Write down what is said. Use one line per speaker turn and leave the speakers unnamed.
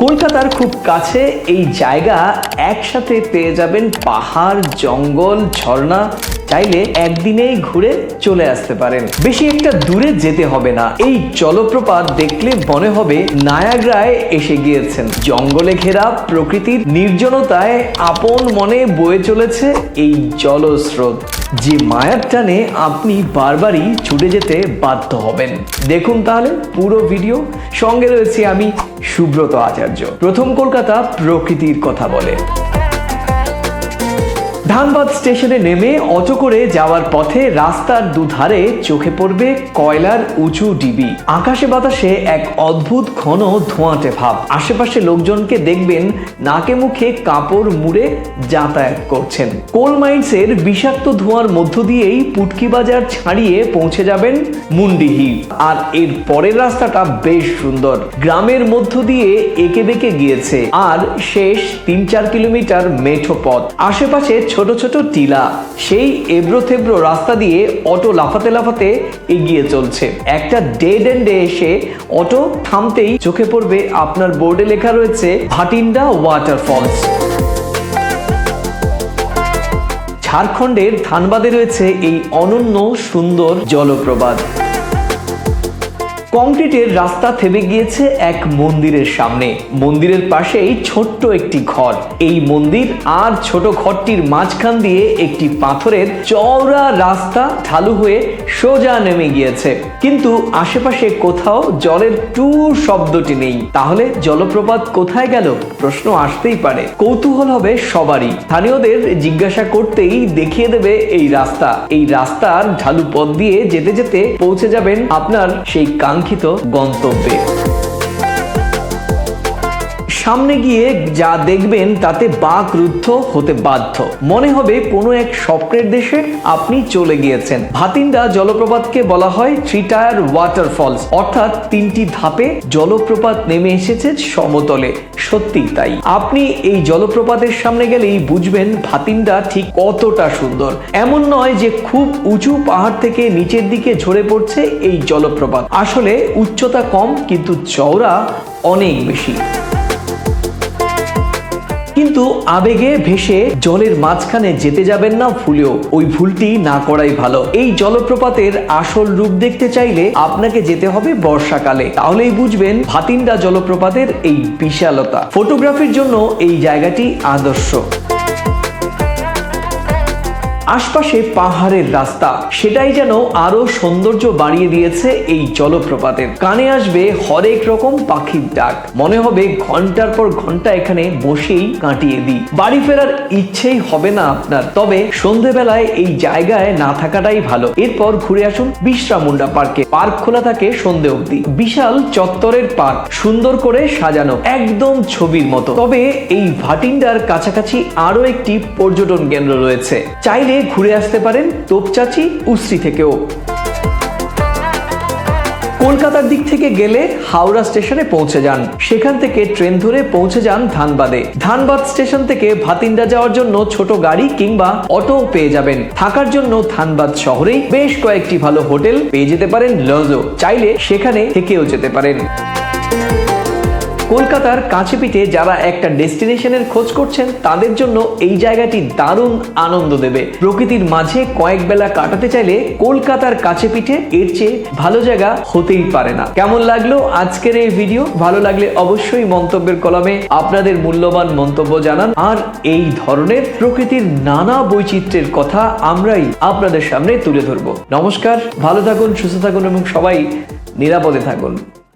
কলকাতার খুব কাছে এই জায়গা একসাথে পেয়ে যাবেন পাহাড়, জঙ্গল, ঝর্ণা। চাইলে একদিনেই ঘুরে চলে আসতে পারেন। বেশি একটা দূরে যেতে হবে না। এই জলপ্রপাত দেখলে মনে হবে নায়াগ্রায় এসে গিয়েছেন। জঙ্গলে ঘেরা প্রকৃতির নির্জনতায় আপন মনে বয়ে চলেছে এই জলস্রোত। যে মায়ার টানে আপনি বারবারই ছুটে যেতে বাধ্য হবেন। দেখুন তাহলে পুরো ভিডিও। সঙ্গে রয়েছে আমি সুব্রত আচার্য। প্রথম কলকাতা প্রকৃতির কথা বলে। ধানবাদ স্টেশনে নেমে অটো করে যাওয়ার পথে রাস্তার দুধারে চোখে পড়বে কয়লার উঁচু ডিবি। আকাশে বাতাসে এক অদ্ভুত ঘন ধোঁয়াটে ভাব। আশেপাশে লোকজনকে দেখবেন নাকে মুখে কাপড় মুড়ে যাতায়াত করছেন। কোল মাইন্সের বিষাক্ত ধোঁয়ার মধ্য দিয়েই পুটকি বাজার ছাড়িয়ে পৌঁছে যাবেন মুন্ডিহি। আর এর পরের রাস্তাটা বেশ সুন্দর। গ্রামের মধ্য দিয়ে এঁকে বেঁকে গিয়েছে। আর শেষ তিন চার কিলোমিটার মেঠো পথ। আশেপাশে ছোট ছোট ছোট টিলা, সেই এবড়ো থেবড়ো রাস্তা দিয়ে অটো লাফাতে লাফাতে এগিয়ে চলছে। একটা ডেড এন্ডে এসে অটো থামতেই চোখে পড়বে আপনার বোর্ডে লেখা রয়েছে, ভাটিন্ডা ওয়াটারফলস ঝাড়খণ্ডের ধানবাদে রয়েছে এই অনন্য সুন্দর জলপ্রপাত। কংক্রিটের রাস্তা থেমে গিয়েছে এক মন্দিরের সামনে। মন্দিরের পাশেই ছোট্ট একটি ঘর। এই মন্দির আর ছোট ঘরটির মাঝখান দিয়ে একটি পাথরের চওড়া রাস্তা ঢালু হয়ে সোজা নেমে গিয়েছে। কিন্তু আশেপাশে কোথাও জলের টু শব্দটি নেই। তাহলে জলপ্রপাত কোথায় গেল? প্রশ্ন আসতেই পারে। কৌতূহল হবে সবারই। স্থানীয়দের জিজ্ঞাসা করতেই দেখিয়ে দেবে এই রাস্তা। এই রাস্তার ঢালু পথ দিয়ে যেতে যেতে পৌঁছে যাবেন আপনার সেই কাঙ্ক্ষিত গন্তব্যে। সামনে গিয়ে যা দেখবেন তাতে বাক রুদ্ধ হতে বাধ্য। মনে হবে কোনো এক স্বপ্নের দেশে আপনি চলে গিয়েছেন। ভাতিন্ডা জলপ্রপাতকে বলা হয় থ্রি টায়ার ওয়াটারফলস, অর্থাৎ তিনটি ধাপে জলপ্রপাত নেমে এসেছে সমতলে। সত্যি তাই। আপনি এই জলপ্রপাতের সামনে গেলেই বুঝবেন ভাতিন্ডা ঠিক কতটা সুন্দর। এমন নয় যে খুব উঁচু পাহাড় থেকে নিচের দিকে ঝরে পড়ছে এই জলপ্রপাত। আসলে উচ্চতা কম, কিন্তু চওড়া অনেক বেশি। কিন্তু আবেগে ভেসে জলের মাঝখানে যেতে যাবেন না ভুলেও ওই ভুলটি না করাই ভালো। এই জলপ্রপাতের আসল রূপ দেখতে চাইলে আপনাকে যেতে হবে বর্ষাকালে। তাহলেই বুঝবেন ভাতিন্ডা জলপ্রপাতের এই বিশালতা। ফটোগ্রাফির জন্য এই জায়গাটি আদর্শ। আশপাশে পাহাড়ের রাস্তা। সেটাই যেন আরও সৌন্দর্য বাড়িয়ে দিয়েছে এই জলপ্রপাতের। কানে আসবে হরেক রকম পাখির ডাক। মনে হবে ঘণ্টার পর ঘণ্টা এখানে বসেই কাটিয়ে দিই। বাড়ি ফেরার ইচ্ছেই হবে না আপনার। তবে সন্ধেবেলায় এই জায়গায় না থাকাটাই ভালো। এরপর ঘুরে আসুন বিশ্রামুন্ডা পার্কে। পার্ক খোলা থাকে সন্ধে অবধি। বিশাল চত্বরের পার্ক। সুন্দর করে সাজানো। একদম ছবির মতো। তবে এই ভাটিন্ডার কাছাকাছি আরও একটি পর্যটন কেন্দ্র রয়েছে। চাইলে ঘুরে আসতে পারেন তোপচাচি উশ্রী থেকেও। কলকাতার দিক থেকে গেলে হাওড়া স্টেশনে পৌঁছে যান। সেখান থেকে ট্রেন ধরে পৌঁছে যান ধানবাদে। ধানবাদ স্টেশন থেকে ভাতিন্ডা যাওয়ার জন্য ছোট গাড়ি কিংবা অটো পেয়ে যাবেন। থাকার জন্য ধানবাদ শহরেই বেশ কয়েকটি ভালো হোটেল পেয়ে যেতে পারেন লজও চাইলে সেখানে থেকেও যেতে পারেন। কলকাতার কাছে পিঠে যারা একটা ডেস্টিনেশনের খোঁজ করছেন, তাদের জন্য এই জায়গাটি দারুণ আনন্দ দেবে। প্রকৃতির মাঝে কয়েক বেলা কাটাতে চাইলে কলকাতার কাছে পিঠে এর চেয়ে ভালো জায়গা হতেই পারে না। কেমন লাগল আজকের এই ভিডিও? ভালো লাগলে অবশ্যই মন্তব্যের কলমে আপনাদের মূল্যবান মন্তব্য জানান। আর এই ধরনের প্রকৃতির নানা বৈচিত্র্যের কথা আমরাই আপনাদের সামনে তুলে ধরবো। নমস্কার, ভালো থাকুন, সুস্থ থাকুন এবং সবাই নিরাপদে থাকুন।